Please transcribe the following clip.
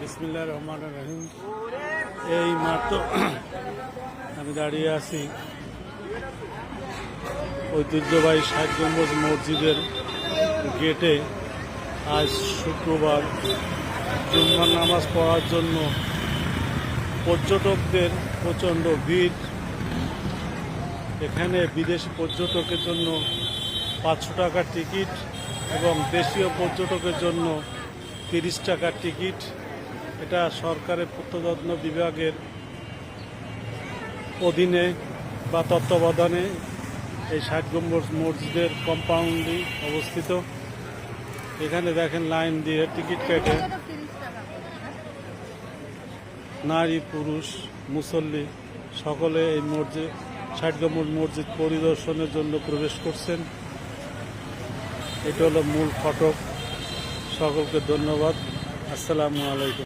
বিসমিল্লা রহমান রহিম। এই মাত্র আমি দাঁড়িয়ে আছি ঐতিহ্যবাহী ষাট গম্বুজ মসজিদের গেটে। আজ শুক্রবার জুম্মার নামাজ পড়ার জন্য পর্যটকদের প্রচণ্ড ভিড়। এখানে বিদেশি পর্যটকের জন্য পাঁচশো টাকার টিকিট এবং দেশীয় পর্যটকের জন্য তিরিশ টাকার টিকিট। এটা সরকারের প্রত্নতত্ন বিভাগের অধীনে বা তত্ত্বাবধানে এই ষাট গম্বুজ মসজিদের কম্পাউন্ডে অবস্থিত। এখানে দেখেন লাইন দিয়ে টিকিট কেটে নারী, পুরুষ, মুসল্লি সকলে এই মসজিদ, ষাট গম্বুজ মসজিদ পরিদর্শনের জন্য প্রবেশ করছেন। এটা হলো মূল ফটক। সকলকে ধন্যবাদ। আসসালামু আলাইকুম।